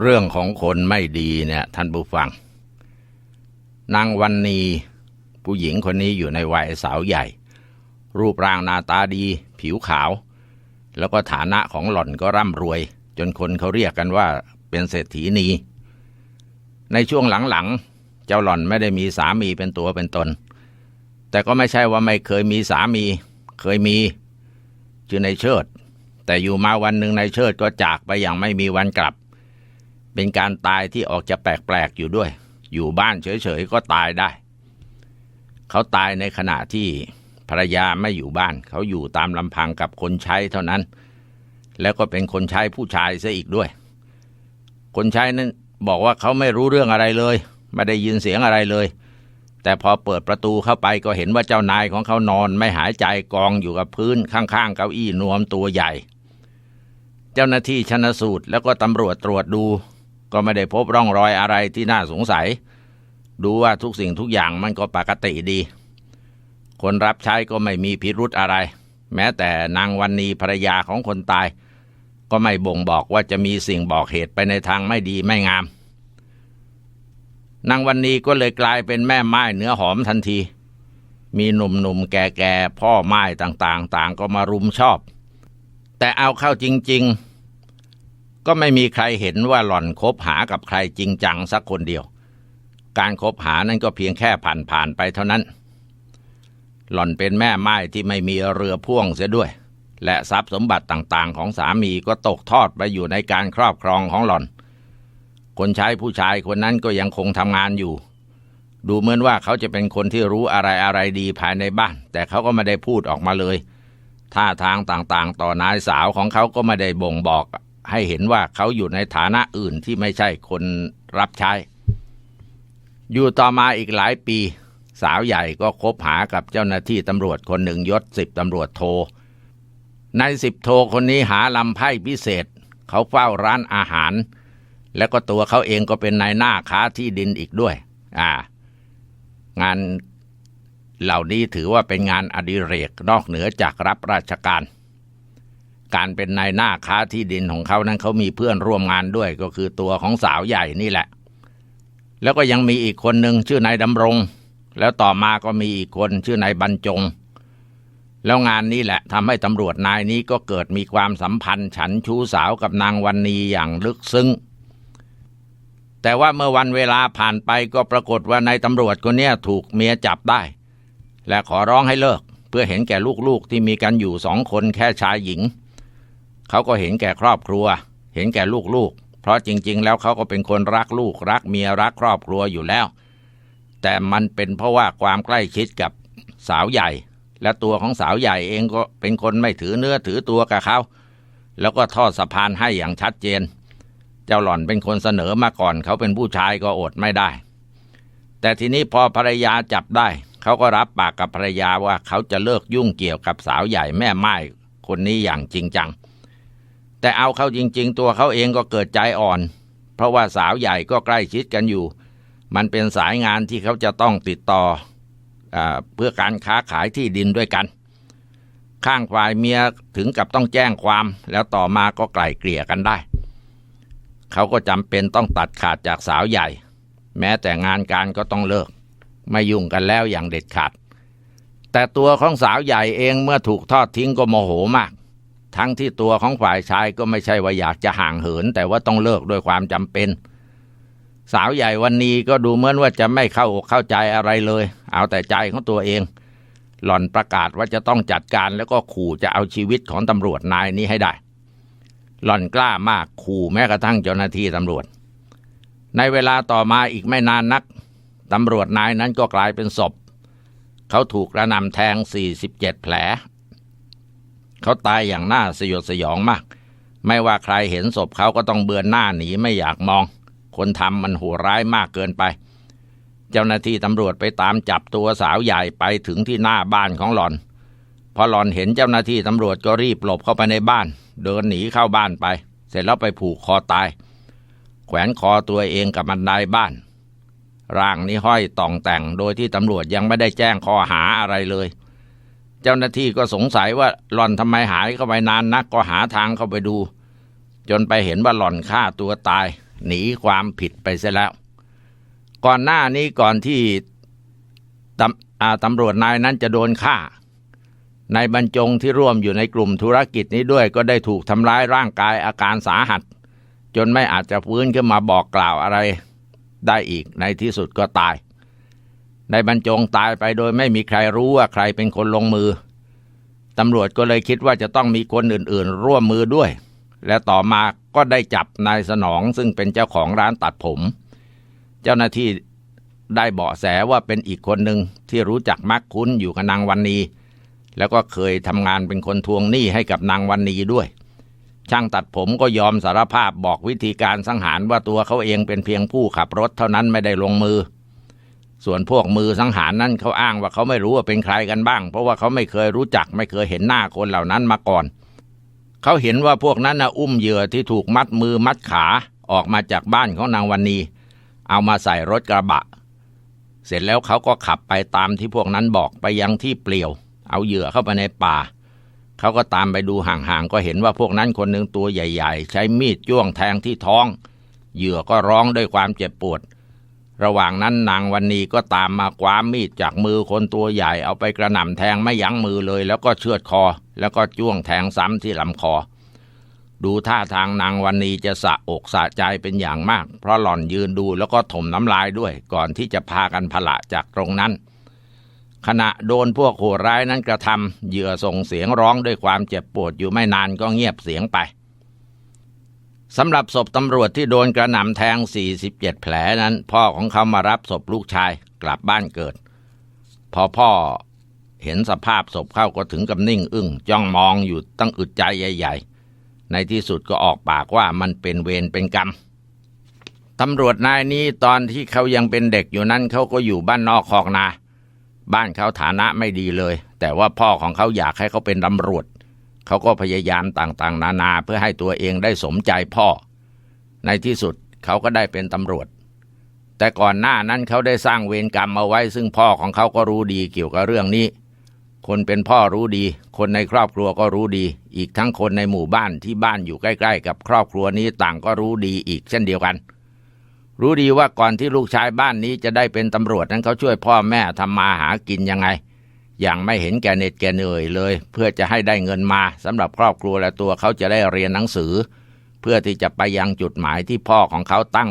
เรื่องของคนไม่ดีเนี่ยท่านผู้ฟัง นางวันนีผู้หญิงคนนี้อยู่ในวัยสาวใหญ่ รูปร่างหน้าตาดี ผิวขาว แล้วก็ฐานะของหล่อนก็ร่ำรวย จนคนเขาเรียกกันว่าเป็นเศรษฐีนี ในช่วงหลังๆ เจ้าหล่อนไม่ได้มีสามีเป็นตัวเป็นตน แต่ก็ไม่ใช่ว่าไม่เคยมีสามี เคยมีชื่อในเชิด แต่อยู่มาวันหนึ่งในเชิดก็จากไปอย่างไม่มีวันกลับ เป็นการตายที่ออกจะแปลกๆอยู่ด้วย อยู่บ้านเฉยๆก็ตายได้ เขาตายในขณะที่ภรรยาไม่อยู่บ้าน เขาอยู่ตามลำพังกับคนใช้เท่านั้น แล้วก็เป็นคนใช้ผู้ชายซะอีกด้วย คนใช้นั้นบอกว่าเขาไม่รู้เรื่องอะไรเลย ไม่ได้ยินเสียงอะไรเลย แต่พอเปิดประตูเข้าไปก็เห็นว่าเจ้านายของเขานอน ไม่หายใจกองอยู่กับพื้นข้างๆเก้าอี้นวมตัวใหญ่ เจ้าหน้าที่ชนสูตรแล้วก็ตำรวจตรวจดู ก็ไม่ได้พบร่องรอยอะไรที่น่าสงสัย ดูว่าทุกสิ่งทุกอย่างมันก็ปกติดี คนรับใช้ก็ไม่มีพิรุธอะไร แม้แต่นางวันนีภรรยาของคนตาย ก็ไม่บ่งบอกว่าจะมีสิ่งบอกเหตุไปในทางไม่ดีไม่งาม นางวันนีก็เลยกลายเป็นแม่ไม้เนื้อหอมทันที มีหนุ่มๆแก่ๆพ่อไม้ต่างๆ ต่างก็มารุมชอบ แต่เอาเข้าจริง ๆ ก็ไม่มีใครเห็นว่าหล่อนคบหากับใครจริงจังสักคนเดียว การคบหานั้นก็เพียงแค่ผ่านๆไปเท่านั้น หล่อนเป็นแม่ไม้ที่ไม่มีเรือพ่วงเสียด้วย และทรัพย์สมบัติต่างๆ ของสามีก็ตกทอดไปอยู่ในการครอบครองของหล่อน คนใช้ผู้ชายคนนั้นก็ยังคงทำงานอยู่ ดูเหมือนว่าเขาจะเป็นคนที่รู้อะไรอะไรดีภายในบ้าน แต่เขาก็ไม่ได้พูดออกมาเลยท่าทางต่างๆ ต่อนายสาวของเขาก็ไม่ได้บ่งบอก ให้เห็นว่าเขาอยู่ในฐานะอื่นที่ไม่ใช่คนรับใช้ อยู่ต่อมาอีกหลายปี สาวใหญ่ก็คบหากับเจ้าหน้าที่ตำรวจคนหนึ่งยศสิบตำรวจโท ในสิบโทคนนี้หาลำไพ่พิเศษ เขาเฝ้าร้านอาหาร แล้วก็ตัวเขาเองก็เป็นนายหน้าค้าที่ดินอีกด้วย อ่า งานเหล่านี้ถือว่าเป็นงานอดิเรกนอกเหนือจากรับราชการ การเป็นนายหน้าค้าที่ดินของเขานั้นเขามีเพื่อนร่วมงานด้วยก็คือตัวของสาวใหญ่นี่แหละ แล้วก็ยังมีอีกคนหนึ่งชื่อนายดำรง แล้วต่อมาก็มีอีกคนชื่อนายบรรจง แล้วงานนี้แหละทำให้ตำรวจนายนี้ก็เกิดมีความสัมพันธ์ ฉันชู้สาวกับนางวันนีอย่างลึกซึ้งแต่ว่าเมื่อวันเวลาผ่านไปก็ปรากฏว่านายตำรวจคนนี้ถูกเมียจับได้ และขอร้องให้เลิก เพื่อเห็นแก่ลูกๆที่มีกันอยู่สองคนแค่ชายหญิง เขาก็เห็นแก่ครอบครัว เห็นแก่ลูกๆ เพราะจริง ๆ แล้วเขาก็เป็นคนรักลูกรักเมียรักครอบครัวอยู่แล้ว แต่มันเป็นเพราะว่าความใกล้ชิดกับสาวใหญ่ และตัวของสาวใหญ่เองก็เป็นคนไม่ถือเนื้อถือตัวกับเขาแล้วก็ทอดสะพานให้อย่างชัดเจน เจ้าหล่อนเป็นคนเสนอมาก่อน เขาเป็นผู้ชายก็อดไม่ได้ แต่ทีนี้พอภรรยาจับได้ เขาก็รับปากกับภรรยาว่าเขาจะเลิกยุ่งเกี่ยวกับสาวใหญ่แม่ไม้คนนี้อย่างจริงจัง แต่เอาเข้าจริง ๆ ตัวเขาเองก็เกิดใจอ่อน เพราะว่าสาวใหญ่ก็ใกล้ชิดกันอยู่ มันเป็นสายงานที่เขาจะต้องติดต่ออเพื่อการค้าขายที่ดินด้วยกัน ข้างฝ่ายเมียถึงกับต้องแจ้งความ แล้วต่อมาก็ไกล่เกลี่ยกันได้ เขาก็จำเป็นต้องตัดขาดจากสาวใหญ่ แม้แต่งานการก็ต้องเลิก ไม่ยุ่งกันแล้วอย่างเด็ดขาดแต่ตัวของสาวใหญ่เองเมื่อถูกทอดทิ้งก็โมโหมาก ทั้งที่ตัวของฝ่ายชายก็ไม่ใช่ว่าอยากจะห่างเหิน แต่ว่าต้องเลิกด้วยความจำเป็น สาวใหญ่วันนี้ก็ดูเหมือนว่าจะไม่เข้าอกเข้าใจอะไรเลย เอาแต่ใจของตัวเอง หล่อนประกาศว่าจะต้องจัดการแล้วก็ขู่จะเอาชีวิตของตำรวจนายนี้ให้ได้ หล่อนกล้ามากขู่แม้กระทั่งเจ้าหน้าที่ตำรวจ ในเวลาต่อมาอีกไม่นานนักตำรวจนายนั้นก็กลายเป็นศพ เขาถูกกระหนำแทง 47 แผล เขาตายอย่างน่าสยดสยองมาก ไม่ว่าใครเห็นศพเขาก็ต้องเบือนหน้าหนีไม่อยากมอง คนทำมันโหดร้ายมากเกินไป เจ้าหน้าที่ตำรวจไปตามจับตัวสาวใหญ่ไปถึงที่หน้าบ้านของหล่อน พอหล่อนเห็นเจ้าหน้าที่ตำรวจก็รีบหลบเข้าไปในบ้าน เดินหนีเข้าบ้านไป เสร็จแล้วไปผูกคอตาย แขวนคอตัวเองกับบันไดบ้านร่างนี้ห้อยต่องแต่งโดยที่ตำรวจยังไม่ได้แจ้งข้อหาอะไรเลย เจ้าหน้าที่ก็สงสัยว่าหล่อนทำไมหายเข้าไปนานนักก็หาทางเข้าไปดู จนไปเห็นว่าหล่อนฆ่าตัวตาย หนีความผิดไปเสียแล้ว ก่อนหน้านี้ก่อนที่ตำตำรวจนายนั้นจะโดนฆ่านายบรรจงที่ร่วมอยู่ในกลุ่มธุรกิจนี้ด้วยก็ได้ถูกทำร้ายร่างกายอาการสาหัส จนไม่อาจจะฟื้นขึ้นมาบอกกล่าวอะไร ได้อีกในที่สุดก็ตาย นายบรรจงตายไปโดยไม่มีใครรู้ว่าใครเป็นคนลงมือ ตำรวจก็เลยคิดว่าจะต้องมีคนอื่นๆ ร่วมมือด้วย และต่อมาก็ได้จับนายสนองซึ่งเป็นเจ้าของร้านตัดผม เจ้าหน้าที่ได้เบาะแสว่าเป็นอีกคนหนึ่งที่รู้จักมักคุ้นอยู่กับนางวันนีแล้วก็เคยทำงานเป็นคนทวงหนี้ให้กับนางวันนีด้วย ช่างตัดผมก็ยอมสารภาพบอกวิธีการสังหารว่าตัวเขาเองเป็นเพียงผู้ขับรถเท่านั้นไม่ได้ลงมือ ส่วนพวกมือสังหารนั้นเขาอ้างว่าเขาไม่รู้ว่าเป็นใครกันบ้าง เพราะว่าเขาไม่เคยรู้จักไม่เคยเห็นหน้าคนเหล่านั้นมาก่อน เขาเห็นว่าพวกนั้นนะอุ้มเหยื่อที่ถูกมัดมือมัดขาออกมาจากบ้านของนางวันนีเอามาใส่รถกระบะ เสร็จแล้วเขาก็ขับไปตามที่พวกนั้นบอกไปยังที่เปลี่ยว เอาเหยื่อเข้าไปในป่า เขาก็ตามไปดูห่างๆก็เห็นว่าพวกนั้นคนหนึ่งตัวใหญ่ ๆ ใช้มีดจ้วงแทงที่ท้อง เหยื่อก็ร้องด้วยความเจ็บปวด ระหว่างนั้นนางวันนีก็ตามมาคว้ามีดจากมือคนตัวใหญ่เอาไปกระหน่ำแทงไม่ยั้งมือเลย แล้วก็เชือดคอ แล้วก็จ้วงแทงซ้ำที่ลำคอ ดูท่าทางนางวันนีจะสะอกสะใจเป็นอย่างมาก เพราะหล่อนยืนดูแล้วก็ถมน้ำลายด้วย ก่อนที่จะพากันพละจากตรงนั้น ขณะโดนพวกโหร้ายนั้นกระทำเหยื่อส่งเสียงร้องด้วยความเจ็บปวดอยู่ไม่นานก็เงียบเสียงไป สำหรับศพตำรวจที่โดนกระหน่ำแทง 47 แผลนั้น พ่อของเขามารับศพลูกชายกลับบ้านเกิด พอพ่อเห็นสภาพศพเข้าก็ถึงกับนิ่งอึ้งจ้องมองอยู่ตั้งอึดใจใหญ่ ๆ ในที่สุดก็ออกปากว่ามันเป็นเวรเป็นกรรมตำรวจนายนี้ตอนที่เขายังเป็นเด็กอยู่นั้นเขาก็อยู่บ้านนอกคอกนา บ้านเขาฐานะไม่ดีเลย แต่ว่าพ่อของเขาอยากให้เขาเป็นตำรวจ เขาก็พยายามต่างๆ นานาเพื่อให้ตัวเองได้สมใจพ่อ ในที่สุดเขาก็ได้เป็นตำรวจ แต่ก่อนหน้านั้นเขาได้สร้างเวรกรรมเอาไว้ ซึ่งพ่อของเขาก็รู้ดีเกี่ยวกับเรื่องนี้ คนเป็นพ่อรู้ดี คนในครอบครัวก็รู้ดี อีกทั้งคนในหมู่บ้านที่บ้านอยู่ใกล้ ๆ กับครอบครัวนี้ต่างก็รู้ดีอีกเช่นเดียวกันรู้ดีว่าก่อนที่ลูกชายบ้านนี้จะได้เป็นตำรวจนั้นเขาช่วยพ่อแม่ทำมาหากินยังไง อย่างไม่เห็นแก่เน็ดแก่เหนื่อยเลย เพื่อจะให้ได้เงินมาสำหรับครอบครัวและตัวเขาจะได้เรียนหนังสือ เพื่อที่จะไปยังจุดหมายที่พ่อของเขาตั้ง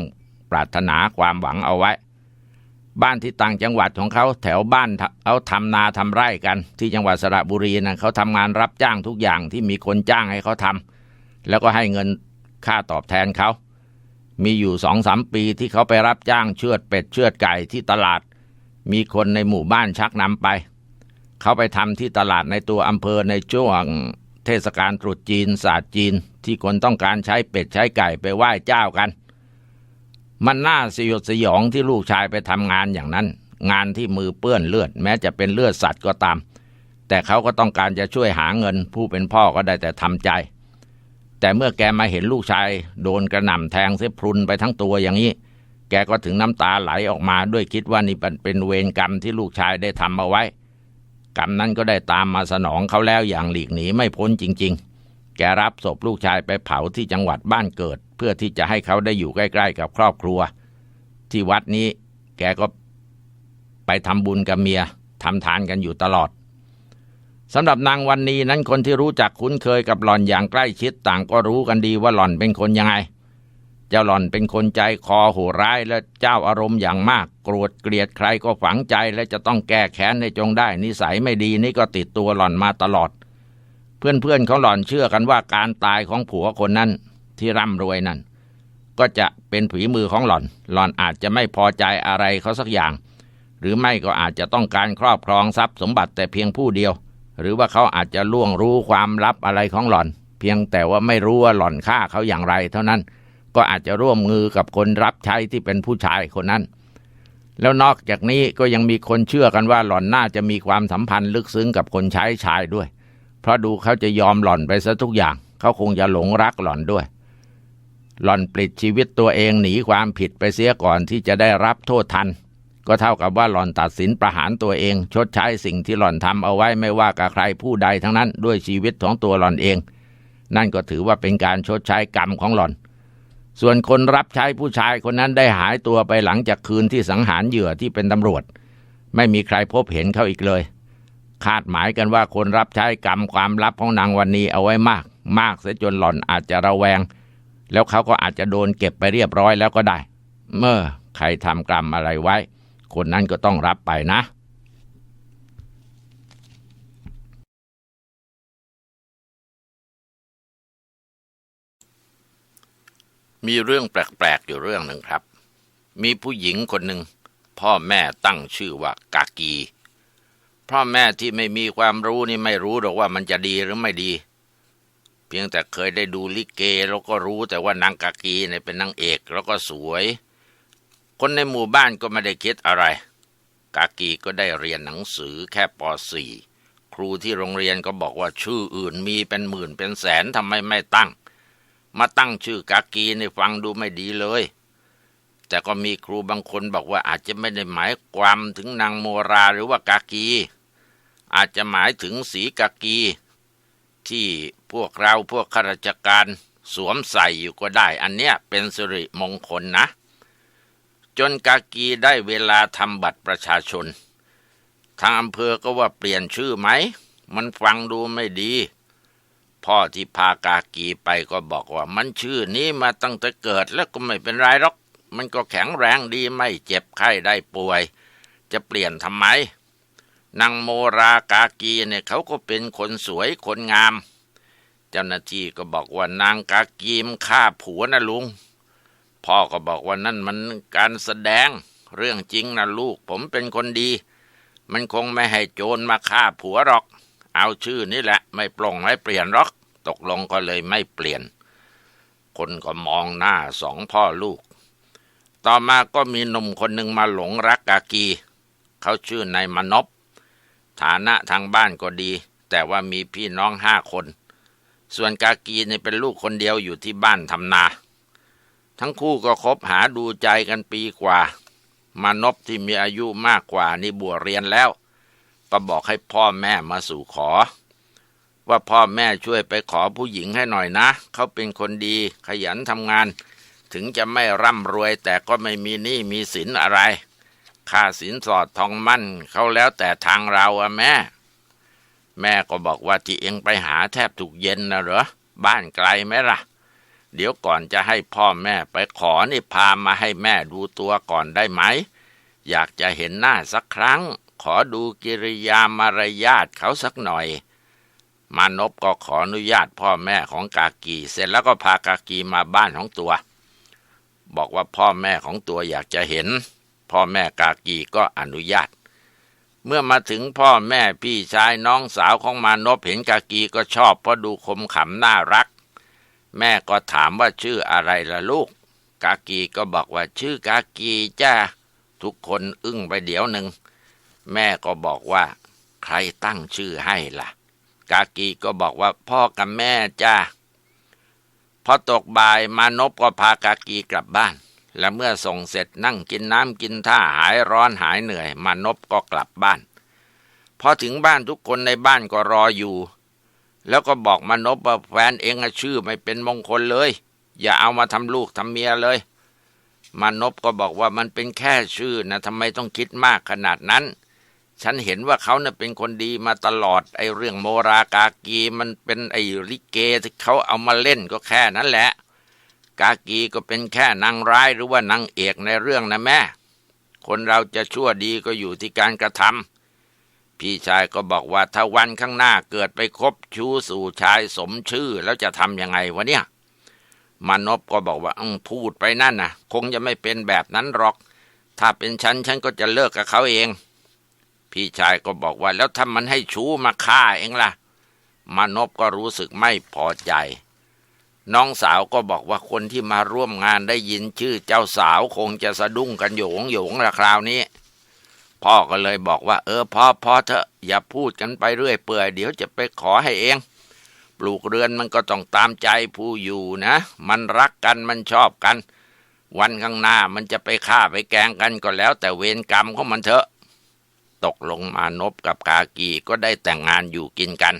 ปรารถนาความหวังเอาไว้ บ้านที่ต่างจังหวัดของเขาแถวบ้านเขาทำนาทำไร่กัน ที่จังหวัดสระบุรีนะเขาทำงานรับจ้างทุกอย่างที่มีคนจ้างให้เขาทำแล้วก็ให้เงินค่าตอบแทนเขา มีอยู่สองสามปีที่เขาไปรับจ้างเชือดเป็ดเชือดไก่ที่ตลาด มีคนในหมู่บ้านชักนำไป เขาไปทำที่ตลาดในตัวอำเภอในช่วงเทศกาลตรุษจีนศาสตร์จีน ที่คนต้องการใช้เป็ดใช้ไก่ไปไหว้เจ้ากัน มันน่าสยดสยองที่ลูกชายไปทำงานอย่างนั้น งานที่มือเปื้อนเลือด แม้จะเป็นเลือดสัตว์ก็ตาม แต่เขาก็ต้องการจะช่วยหาเงิน ผู้เป็นพ่อก็ได้แต่ทำใจ แต่เมื่อแกมาเห็นลูกชาย โดนกระหน่ำแทงเสียพรุนไปทั้งตัวอย่างนี้ แกก็ถึงน้ำตาไหลออกมาด้วยคิดว่านี่เป็นเวรกรรมที่ลูกชายได้ทำเอาไว้ กรรมนั้นก็ได้ตามมาสนองเขาแล้วอย่างหลีกหนีไม่พ้นจริง ๆ แกรับศพลูกชายไปเผาที่จังหวัดบ้านเกิด เพื่อที่จะให้เขาได้อยู่ใกล้ ๆ กับครอบครัว ที่วัดนี้แกก็ไปทำบุญกับเมียทำทานกันอยู่ตลอดสำหรับนางวันนี้นั้นคนที่รู้จักคุ้นเคยกับหล่อนอย่างใกล้ชิดต่างก็รู้กันดีว่าหล่อนเป็นคนยังไง เจ้าหล่อนเป็นคนใจคอโหร้ายและเจ้าอารมณ์อย่างมาก โกรธเกลียดใครก็ฝังใจและจะต้องแก้แค้นให้จงได้ นิสัยไม่ดีนี่ก็ติดตัวหล่อนมาตลอด เพื่อนๆของหล่อนเชื่อกันว่าการตายของผัวคนนั้นที่ร่ำรวยนั่น ก็จะเป็นผีมือของหล่อน หล่อนอาจจะไม่พอใจอะไรเขาสักอย่าง หรือไม่ก็อาจจะต้องการครอบครองทรัพย์สมบัติแต่เพียงผู้เดียว หรือว่าเขาอาจจะล่วงรู้ความลับอะไรของหล่อน เพียงแต่ว่าไม่รู้ว่าหล่อนฆ่าเขาอย่างไรเท่านั้น ก็อาจจะร่วมมือกับคนรับใช้ที่เป็นผู้ชายคนนั้น แล้วนอกจากนี้ก็ยังมีคนเชื่อกันว่าหล่อนน่าจะมีความสัมพันธ์ลึกซึ้งกับคนใช้ชายด้วย เพราะดูเขาจะยอมหล่อนไปซะทุกอย่าง เขาคงจะหลงรักหล่อนด้วย หล่อนปลิดชีวิตตัวเองหนีความผิดไปเสียก่อนที่จะได้รับโทษทัน ก็เท่ากับว่าหล่อนตัดสินประหารตัวเอง ชดใช้สิ่งที่หล่อนทำเอาไว้ไม่ว่ากับใครผู้ใดทั้งนั้น ด้วยชีวิตของตัวหล่อนเอง นั่นก็ถือว่าเป็นการชดใช้กรรมของหล่อน ส่วนคนรับใช้ผู้ชายคนนั้นได้หายตัวไปหลังจากคืนที่สังหารเหยื่อที่เป็นตำรวจ ไม่มีใครพบเห็นเขาอีกเลย คาดหมายกันว่าคนรับใช้กรรมความลับของนางวันนี้เอาไว้มาก มากเสียจนหล่อนอาจจะระแวง แล้วเขาก็อาจจะโดนเก็บไปเรียบร้อยแล้วก็ได้ เมื่อใครทำกรรมอะไรไว้ คนนั้นก็ต้องรับไปนะ มีเรื่องแปลกๆอยู่เรื่องหนึ่งครับ มีผู้หญิงคนหนึ่งพ่อแม่ตั้งชื่อว่ากากี พ่อแม่ที่ไม่มีความรู้นี่ไม่รู้หรอกว่ามันจะดีหรือไม่ดี เพียงแต่เคยได้ดูลิเกแล้วก็รู้แต่ว่านางกากีเนี่ยเป็นนางเอกแล้วก็สวย คนในหมู่บ้านก็ไม่ได้คิดอะไร กากีก็ได้เรียนหนังสือแค่ป .4 ครูที่โรงเรียนก็บอกว่าชื่ออื่นมีเป็นหมื่นเป็นแสนทำไมไม่ตั้ง มาตั้งชื่อกากีในฟังดูไม่ดีเลย แต่ก็มีครูบางคนบอกว่าอาจจะไม่ได้หมายความถึงนางโมราหรือว่ากากี อาจจะหมายถึงสีกากี ที่พวกเราพวกข้าราชการสวมใส่อยู่ก็ได้ อันเนี้ยเป็นสิริมงคลนะ จนกากีได้เวลาทำบัตรประชาชน ทางอำเภอก็ว่าเปลี่ยนชื่อไหม มันฟังดูไม่ดี พ่อที่พากากีไปก็บอกว่ามันชื่อนี้มาตั้งแต่เกิดแล้วก็ไม่เป็นไรหรอก มันก็แข็งแรงดีไม่เจ็บไข้ได้ป่วย จะเปลี่ยนทำไมนางโมรากากีเนี่ยเขาก็เป็นคนสวยคนงาม เจ้าหน้าที่ก็บอกว่านางกากีมฆ่าผัวนะลุง พ่อก็บอกว่านั่นมันการแสดงเรื่องจริงนะลูกผมเป็นคนดี มันคงไม่ให้โจรมาฆ่าผัวหรอก เอาชื่อนี่แหละ ไม่ปลงไม่เปลี่ยนหรอก ตกลงก็เลยไม่เปลี่ยน คนก็มองหน้าสองพ่อลูก ต่อมาก็มีหนุ่มคนหนึ่งมาหลงรักกากี เขาชื่อนายมนพฐานะทางบ้านก็ดี แต่ว่ามีพี่น้องห้าคน ส่วนกากีเนี่ยเป็นลูกคนเดียวอยู่ที่บ้านทำนา ทั้งคู่ก็คบหาดูใจกันปีกว่ามานพที่มีอายุมากกว่านี่บวชเรียนแล้ว ก็บอกให้พ่อแม่มาสู่ขอ ว่าพ่อแม่ช่วยไปขอผู้หญิงให้หน่อยนะ เขาเป็นคนดีขยันทำงาน ถึงจะไม่ร่ำรวยแต่ก็ไม่มีหนี้มีสินอะไร ค่าสินสอดทองมั่นเขาแล้วแต่ทางเราอะแม่ แม่ก็บอกว่าที่เองไปหาแทบถูกเย็นนะเหรอ บ้านไกลไหมล่ะ เดี๋ยวก่อนจะให้พ่อแม่ไปขอนี่พามาให้แม่ดูตัวก่อนได้ไหม อยากจะเห็นหน้าสักครั้ง ขอดูกิริยามารยาทเขาสักหน่อย มานพก็ขออนุญาตพ่อแม่ของกากี เสร็จแล้วก็พากากีมาบ้านของตัว บอกว่าพ่อแม่ของตัวอยากจะเห็น พ่อแม่กากีก็อนุญาต เมื่อมาถึงพ่อแม่พี่ชายน้องสาวของมานพเห็นกากีก็ชอบเพราะดูคมขำน่ารัก แม่ก็ถามว่าชื่ออะไรล่ะลูก กากีก็บอกว่าชื่อกากีจ้าทุกคนอึ้งไปเดี๋ยวหนึ่งแม่ก็บอกว่า ใครตั้งชื่อให้ล่ะ กากีก็บอกว่าพ่อกับแม่จ้าพอตกบ่ายมานพก็พากากีกลับบ้าน และเมื่อส่งเสร็จนั่งกินน้ำกินท่าหายร้อนหายเหนื่อย มานพก็กลับบ้าน พอถึงบ้านทุกคนในบ้านก็รออยู่ แล้วก็บอกมานพว่าแฟนเองชื่อไม่เป็นมงคลเลย อย่าเอามาทำลูกทำเมียเลย มานพก็บอกว่ามันเป็นแค่ชื่อนะทำไมต้องคิดมากขนาดนั้น ฉันเห็นว่าเขาเน่ะเป็นคนดีมาตลอดไอ้เรื่องโมรากากีมันเป็นไอ้ลิเกที่เขาเอามาเล่นก็แค่นั้นแหละ กากีก็เป็นแค่นางร้ายหรือว่านางเอกในเรื่องนะแม่ คนเราจะชั่วดีก็อยู่ที่การกระทำพี่ชายก็บอกว่าถ้าวันข้างหน้าเกิดไปคบชู้สู่ชายสมชื่อแล้วจะทำยังไงวะเนี่ยมานพก็บอกว่าอมพูดไปนั่นนะคงจะไม่เป็นแบบนั้นหรอก ถ้าเป็นฉันฉันก็จะเลิกกับเขาเอง พี่ชายก็บอกว่า แล้วถ้ามันให้ชู้มาฆ่าเองล่ะ มานพก็รู้สึกไม่พอใจ น้องสาวก็บอกว่าคนที่มาร่วมงานได้ยินชื่อเจ้าสาวคงจะสะดุ้งกันโหยงโหยงละคราวนี้ พ่อก็เลยบอกว่า เออพ่อพ่อเถอะอย่าพูดกันไปเรื่อยเปื่อยเดี๋ยวจะไปขอให้เองปลูกเรือนมันก็ต้องตามใจผู้อยู่นะ มันรักกันมันชอบกัน วันข้างหน้ามันจะไปฆ่าไปแกงกันก็แล้ว แต่เวรกรรมของมันเถอะ ตกลงมานพกับกากีก็ได้แต่งงานอยู่กินกัน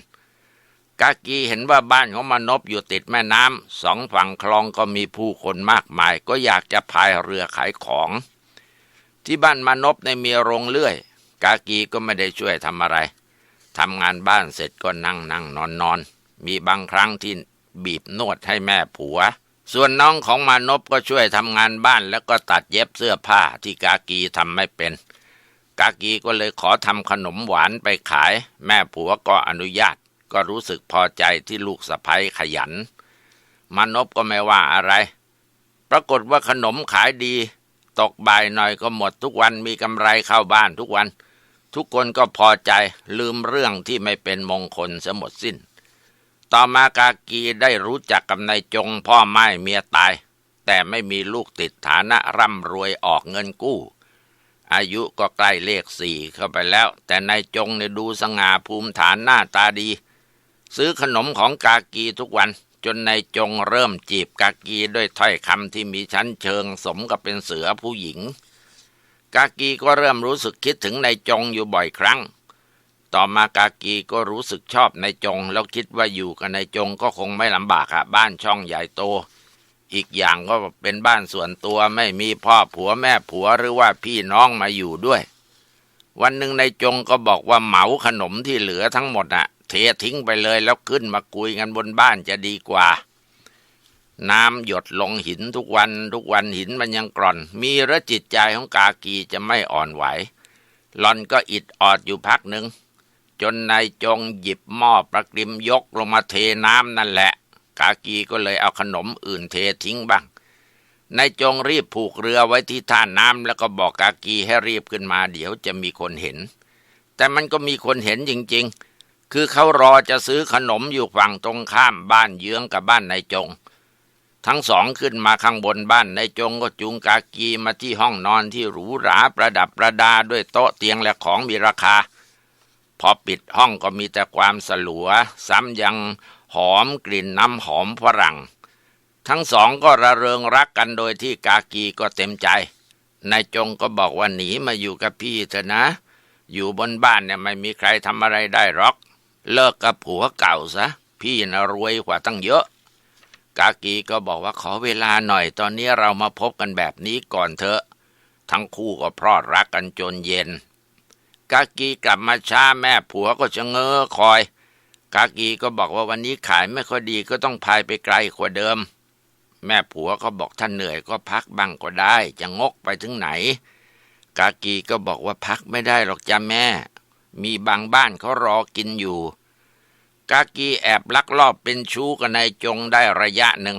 กากีเห็นว่าบ้านของมานพอยู่ติดแม่น้ำสองฝั่งคลองก็มีผู้คนมากมาย ก็อยากจะพายเรือขายของ ที่บ้านมานพในมีโรงเลื่อย กากีก็ไม่ได้ช่วยทำอะไรทำงานบ้านเสร็จก็นั่งนั่งนอนนอนมีบางครั้งที่บีบนวดให้แม่ผัว ส่วนน้องของมานพก็ช่วยทำงานบ้านแล้วก็ตัดเย็บเสื้อผ้าที่กากีทำไม่เป็น กากีก็เลยขอทำขนมหวานไปขาย แม่ผัวก็อนุญาต ก็รู้สึกพอใจที่ลูกสะใภ้ขยัน มานพก็ไม่ว่าอะไร ปรากฏว่าขนมขายดี ตกบ่ายหน่อยก็หมดทุกวันมีกำไรเข้าบ้านทุกวัน ทุกคนก็พอใจลืมเรื่องที่ไม่เป็นมงคลเสียหมดสิ้น ต่อมากากีได้รู้จักกับนายจงพ่อไม้เมียตาย แต่ไม่มีลูกติดฐานะร่ำรวยออกเงินกู้ อายุก็ใกล้เลขสี่เข้าไปแล้ว แต่นายจงเนี่ยดูสง่าภูมิฐานหน้าตาดี ซื้อขนมของกากีทุกวัน จนนายจงเริ่มจีบกากีด้วยถ้อยคำที่มีชั้นเชิงสมกับเป็นเสือผู้หญิง กากีก็เริ่มรู้สึกคิดถึงนายจงอยู่บ่อยครั้ง ต่อมากากีก็รู้สึกชอบนายจง แล้วคิดว่าอยู่กับนายจงก็คงไม่ลำบากอะบ้านช่องใหญ่โต อีกอย่างก็เป็นบ้านส่วนตัวไม่มีพ่อผัวแม่ผัวหรือว่าพี่น้องมาอยู่ด้วย วันหนึ่งนายจงก็บอกว่าเหมาขนมที่เหลือทั้งหมดอะเททิ้งไปเลยแล้วขึ้นมาคุยกันบนบ้านจะดีกว่า น้ำหยดลงหินทุกวันทุกวันหินมันยังกร่อน มีระจิตใจของกากีจะไม่อ่อนไหวหลอนก็อิดออดอยู่พักหนึ่งจนนายจงหยิบหม้อประกริมยกลงมาเทน้ำนั่นแหละ กากีก็เลยเอาขนมอื่นเททิ้งบ้างนายจงรีบผูกเรือไว้ที่ท่าน้ำแล้วก็บอกกากีให้รีบขึ้นมาเดี๋ยวจะมีคนเห็น แต่มันก็มีคนเห็นจริง ๆ คือเขารอจะซื้อขนมอยู่ฝั่งตรงข้ามบ้านเยื้องกับบ้านนายจง ทั้งสองขึ้นมาข้างบนบ้านนายจงก็จูงกากีมาที่ห้องนอนที่หรูหราประดับประดาด้วยโต๊ะเตียงและของมีราคา พอปิดห้องก็มีแต่ความสลัว ซ้ำยัง หอมกลิ่นน้ำหอมฝรั่ง ทั้งสองก็ระเริงรักกันโดยที่กากีก็เต็มใจ นายจงก็บอกว่าหนีมาอยู่กับพี่เถอะนะ อยู่บนบ้านเนี่ยไม่มีใครทำอะไรได้หรอก เลิกกับผัวเก่าซะ พี่น่ะรวยกว่าตั้งเยอะ กากีก็บอกว่าขอเวลาหน่อยตอนนี้เรามาพบกันแบบนี้ก่อนเถอะ ทั้งคู่ก็พรอดรักกันจนเย็น กากีกลับมาช้าแม่ผัวก็จะเง้อคอย กากีก็บอกว่าวันนี้ขายไม่ค่อยดีก็ต้องพายไปไกลกว่าเดิม แม่ผัวก็บอกท่านเหนื่อยก็พักบ้างก็ได้ จะงกไปถึงไหน กากีก็บอกว่าพักไม่ได้หรอกจ้าแม่ มีบางบ้านเขารอกินอยู่ กากีแอบลักลอบเป็นชู้กับนายจงได้ระยะหนึ่ง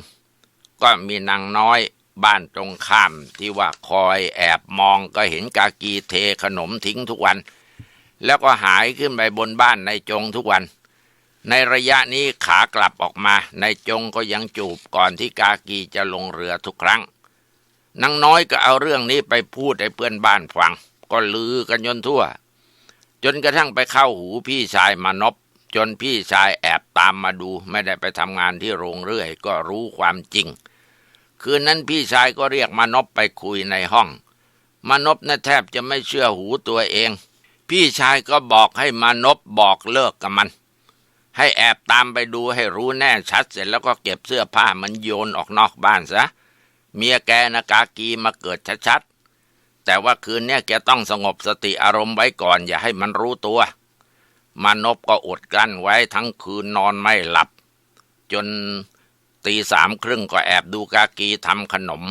ก็มีนางน้อยบ้านตรงข้ามที่ว่าคอยแอบมองก็เห็นกากีเทขนมทิ้งทุกวัน แล้วก็หายขึ้นไปบนบ้านนายจงทุกวัน ในระยะนี้ขากลับออกมา นายจงก็ยังจูบก่อนที่กากีจะลงเรือทุกครั้งนางน้อยก็เอาเรื่องนี้ไปพูดให้เพื่อนบ้านฟัง ก็ลือกันจนทั่ว จนกระทั่งไปเข้าหูพี่ชายมานพจนพี่ชายแอบตามมาดู ไม่ได้ไปทำงานที่โรงเรื่อย ก็รู้ความจริง คืนนั้นพี่ชายก็เรียกมานพไปคุยในห้อง มานพน่ะแทบจะไม่เชื่อหูตัวเอง พี่ชายก็บอกให้มานพบอกเลิกกับมัน ให้แอบตามไปดูให้รู้แน่ชัดเสร็จแล้วก็เก็บเสื้อผ้ามันโยนออกนอกบ้านซะ เมียแกนะกากีมาเกิดชัดๆ แต่ว่าคืนเนี้ยแกต้องสงบสติอารมณ์ไว้ก่อน อย่าให้มันรู้ตัวมานพก็อดกลั้นไว้ทั้งคืนนอนไม่หลับ จนตีสามครึ่งก็แอบดูกากีทำขนม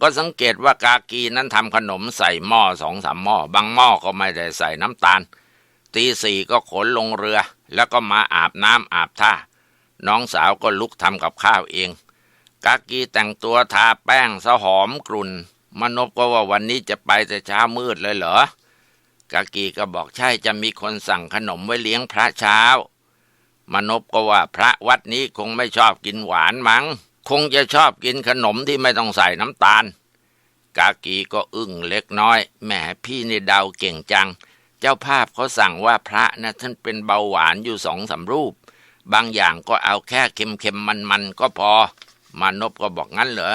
ก็สังเกตว่ากากีนั้นทำขนมใส่หม้อสองสามหม้อบางหม้อก็ไม่ได้ใส่น้ำตาล ตีสี่ก็ขนลงเรือ แล้วก็มาอาบน้ำอาบท่า น้องสาวก็ลุกทำกับข้าวเอง กากีแต่งตัวทาแป้งสหอมกลุ่น มนพก็ว่าวันนี้จะไปแต่เช้ามืดเลยเหรอ กากีก็บอกใช่จะมีคนสั่งขนมไว้เลี้ยงพระเช้ามนพก็ว่าพระวัดนี้คงไม่ชอบกินหวานมัง้ง คงจะชอบกินขนมที่ไม่ต้องใส่น้ำตาล กากีก็อึ้งเล็กน้อยแหมพี่นี่เดาเก่งจัง เจ้าภาพเขาสั่งว่าพระนะท่านเป็นเบาหวานอยู่สองสามรูป บางอย่างก็เอาแค่เค็มๆมันๆก็พอ มานพก็บอกงั้นเหรอ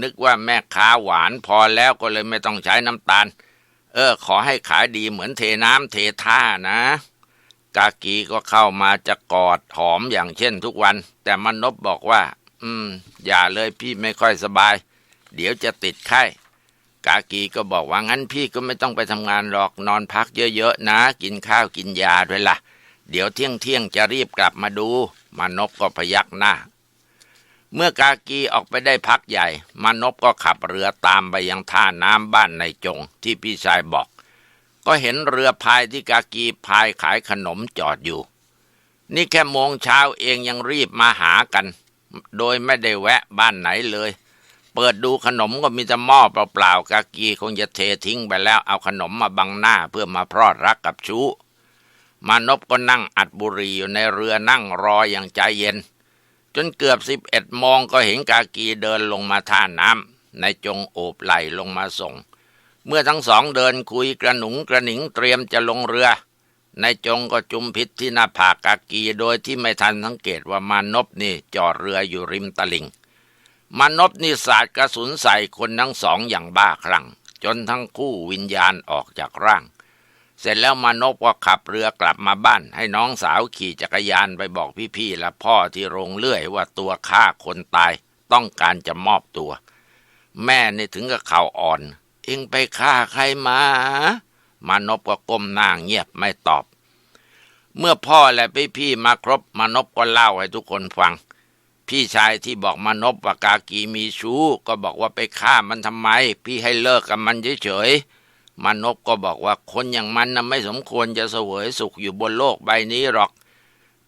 นึกว่าแม่ค้าหวานพอแล้วก็เลยไม่ต้องใช้น้ำตาล เออ ขอให้ขายดีเหมือนเทน้ำเทท่านะกากีก็เข้ามาจะกอดหอมอย่างเช่นทุกวัน แต่มนบบอกว่า อืม อย่าเลยพี่ไม่ค่อยสบาย เดี๋ยวจะติดไข้ กากีก็บอกว่างั้นพี่ก็ไม่ต้องไปทำงานหรอกนอนพักเยอะๆนะ กินข้าวกินยาด้วยละ่ะ เดี๋ยวเที่ยงเที่ยงจะรีบกลับมาดู มานพก็พยักหน้า เมื่อกากีออกไปได้พักใหญ่ มานพก็ขับเรือตามไปยังท่าน้ำบ้านในจง ที่พี่ชายบอก ก็เห็นเรือพายที่กากีพายขายขนมจอดอยู่ นี่แค่โมงเช้าเองยังรีบมาหากัน โดยไม่ได้แวะบ้านไหนเลย เปิดดูขนมก็มีแต่หม้อเปล่าๆกากีคงจะเททิ้งไปแล้วเอาขนมมาบังหน้าเพื่อมาพรอดรักกับชู้ มานพก็นั่งอัดบุหรี่อยู่ในเรือนั่งรออย่างใจเย็น จนเกือบสิบเอ็ดโมงก็เห็นกากีเดินลงมาท่าน้ำในจงโอบไหลลงมาส่ง เมื่อทั้งสองเดินคุยกระหนุงกระหนิงเตรียมจะลงเรือในจงก็จุมพิษที่หน้าผากกากีโดยที่ไม่ทันสังเกตว่ามานพนี่จอดเรืออยู่ริมตลิ่ง มานพนี่สาดกระสุนใส่คนทั้งสองอย่างบ้าคลั่ง จนทั้งคู่วิญญาณออกจากร่าง เสร็จแล้วมานพก็ขับเรือกลับมาบ้าน ให้น้องสาวขี่จักรยานไปบอกพี่ๆและพ่อที่โรงเลื่อยว่าตัวฆ่าคนตายต้องการจะมอบตัว แม่นี่ถึงกับเข่าอ่อน เอ็งไปฆ่าใครมามานพก็ก้มหน้าเงียบไม่ตอบ เมื่อพ่อและพี่ๆมาครบมานพก็เล่าให้ทุกคนฟัง พี่ชายที่บอกมานพว่ากากีมีชู้ ก็บอกว่าไปฆ่ามันทำไม พี่ให้เลิกกับมันเฉยๆมานพก็บอกว่าคนอย่างมันน่ะไม่สมควรจะเสวยสุขอยู่บนโลกใบนี้หรอก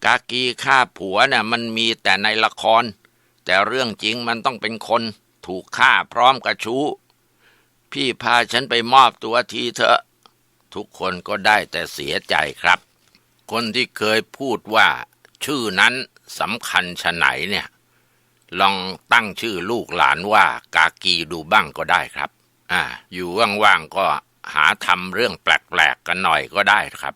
กากีฆ่าผัวน่ะมันมีแต่ในละคร แต่เรื่องจริงมันต้องเป็นคน ถูกฆ่าพร้อมกับชู้ พี่พาฉันไปมอบตัวทีเถอะ ทุกคนก็ได้แต่เสียใจครับ คนที่เคยพูดว่า ชื่อนั้น สำคัญชะไหนเนี่ย ลองตั้งชื่อลูกหลานว่ากากีดูบ้างก็ได้ครับ อ่า อยู่ว่างๆก็หาทำเรื่องแปลกๆกันหน่อยก็ได้ครับ